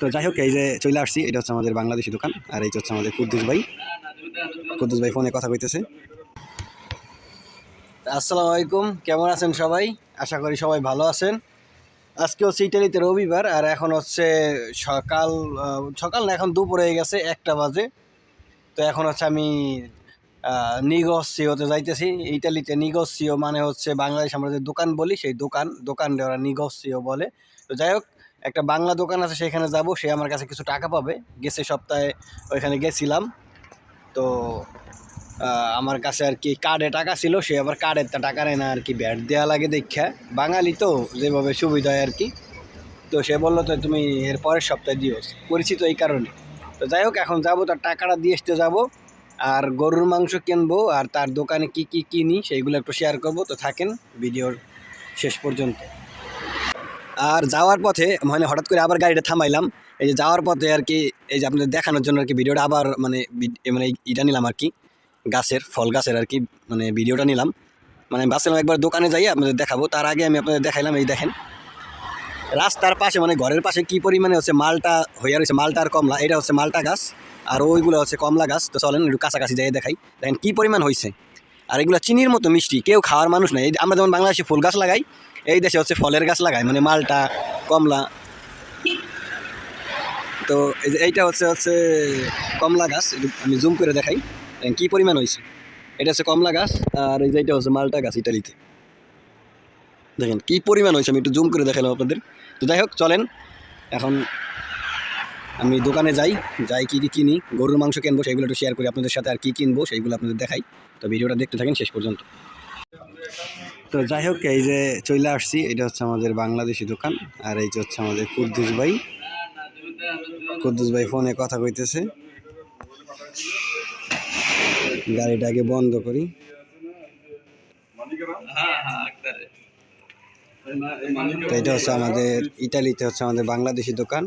তো যাই হোক, এই যে চলে আসছি, এটা হচ্ছে আমাদের বাংলাদেশি দোকান, আর এই হচ্ছে আমাদের কুদ্দুস ভাই। কুদ্দুস ভাই ফোনে কথা কইতেছে। আসসালামু আলাইকুম, কেমন আছেন সবাই? আশা করি সবাই ভালো আছেন। আজকে হচ্ছে ইটালিতে রবিবার, আর এখন হচ্ছে সকাল সকাল না, এখন দুপুর হয়ে গেছে একটা বাজে। তো এখন হচ্ছে আমি নিগসিওতে যাইতেছি। ইটালিতে নিগসিও মানে হচ্ছে বাংলাদেশ আমরা যে দোকান বলি, সেই দোকান দোকান ওরা নিগসিও বলে। তো যাই হোক একটা বাংলা দোকান আছে, সেখানে যাব, সে আমার কাছে কিছু টাকা পাবে। গেছে সপ্তাহে ওইখানে গেছিলাম। তো আমার কাছে আর কি কার্ডে টাকা ছিল, সে আবার কার্ডের টাকা নেয় না আর কি, ব্যাট দেওয়া লাগে দেখা বাঙালি তো, যেভাবে সুবিধা হয় আর কি। তো সে বলল, তো তুমি এর পরের সপ্তাহে দিও। পরিচিত এই কারণে। তো যাই হোক, এখন যাব, তার টাকাটা দিয়ে আসতে যাব। আর গরুর মাংস কিনবো, আর তার দোকানে কি কি কিনি, সেইগুলো একটু শেয়ার করব। তো থাকেন, ভিডিওর শেষ পর্যন্ত। আর যাওয়ার পথে মানে হঠাৎ করে আবার গাড়িটা থামাইলাম। এই যে যাওয়ার পথে আর কি, এই যে আপনাদের দেখানোর জন্য আর কি ভিডিওটা আবার মানে মানে ইটা নিলাম আর কি, গাছের, ফল গাছের আর কি মানে ভিডিওটা নিলাম। মানে ভাবছিলাম একবার দোকানে যাই, আপনাদের দেখাবো। তার আগে আমি আপনাদের দেখাইলাম, এই দেখেন। রাস্তার পাশে মানে ঘরের পাশে কি পরিমাণে হচ্ছে মালটা হইয়া রয়েছে, মালটা আর কমলা, এটা হচ্ছে মালটা গাছ, আর ওইগুলো হচ্ছে কমলা গাছ। তো চলেন একটু কাছাকাছি যাই দেখাই, দেখেন কি পরিমাণ হয়েছে আর এগুলো চিনির মতো মিষ্টি, কেউ খাওয়ার মানুষ নাই। আমরা যেমন বাংলাদেশে ফুল গাছ লাগাই এই দেশে হচ্ছে ফলের গাছ লাগাই মানে মালটা, কমলা। তো এইটা হচ্ছে হচ্ছে কমলা গাছ আমি জুম করে দেখাই। কি পরিমাণ হয়েছে? এটা হচ্ছে কমলা গাছ, আর এই যে এটা হচ্ছে মালটা গাছ ইটালিতে দেখেন, কি পরিমাণ হয়েছে, আমি একটু জুম করে দেখালাম আপনাদের। তো যাই হোক, চলেন। এখন আমি দোকানে যাই যাই কী কী কিনি, গরুর মাংস কিনবো, সেইগুলো একটু শেয়ার করি, আপনাদের সাথে আর কী কিনবো, সেইগুলো আপনাদের দেখাই। তো ভিডিওটা দেখতে থাকেন, শেষ পর্যন্ত। তো যাই হোক, এই যে চলে আসছি, এটা হচ্ছে আমাদের বাংলাদেশি দোকান, আর এই যে হচ্ছে আমাদের কুদ্দুস ভাই। কুদ্দুস ভাই ফোনে কথা কইতেছে। গাড়িটা আগে বন্ধ করি। তো এটা হচ্ছে আমাদের ইটালিতে হচ্ছে আমাদের বাংলাদেশি দোকান।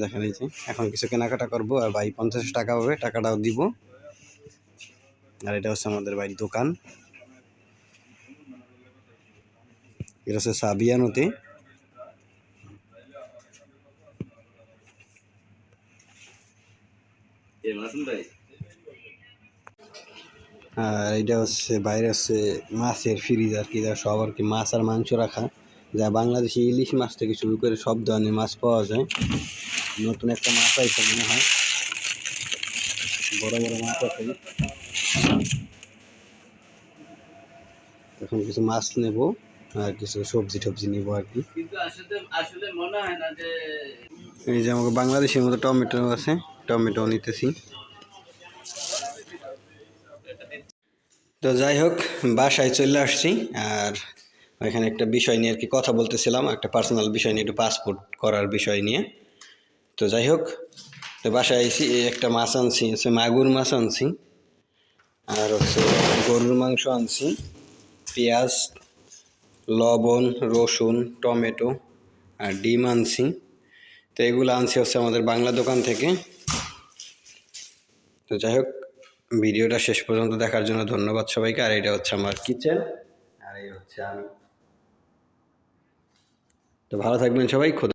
দেখেন এই যে, এখন কিছু কেনাকাটা করব, আর ভাই পঞ্চাশ টাকা পাবে টাকাটাও দিব। আর এটা হচ্ছে আমাদের বাড়ির দোকান। এটা হচ্ছে সাবিয়ানোতে আর এটা হচ্ছে বাইরে হচ্ছে মাছের ফ্রিজ আর কি, যা সব আর কি মাছ আর মাংস রাখা। যা বাংলাদেশে ইলিশ মাছ থেকে শুরু করে সব ধরনের মাছ পাওয়া যায়। নতুন একটা মাছ আছে মনে হয়। বড় বড় মাছ আছে। এখন কিছু মাছ নেব। আর কিছু সবজি টবজি নেব আর কি। এই যে আমাকে বাংলাদেশের মতো টমেটো আছে টমেটো নিতেছি। তো যাই হোক বাসায় চলে আসছি আর এখানে একটা বিষয় নিয়ে আর কি কথা বলতেছিলাম একটা পার্সোনাল বিষয় নিয়ে একটু পাসপোর্ট করার বিষয় নিয়ে। তো যাই হোক তো বাসায় আইছি এই একটা মাছ আনছি হচ্ছে মাগুর মাছ আনছি। আর হচ্ছে গরুর মাংস আনছি পেঁয়াজ লবণ, রসুন, টমেটো আর ডিম আনছি। তো এগুলো আনছি হচ্ছে আমাদের বাংলা দোকান থেকে। তো যাই হোক, ভিডিওটা শেষ পর্যন্ত দেখার জন্য ধন্যবাদ সবাইকে। আর এটা হচ্ছে আমার কিচেন। আর এই হচ্ছে আমি। তো ভালো থাকবেন সবাই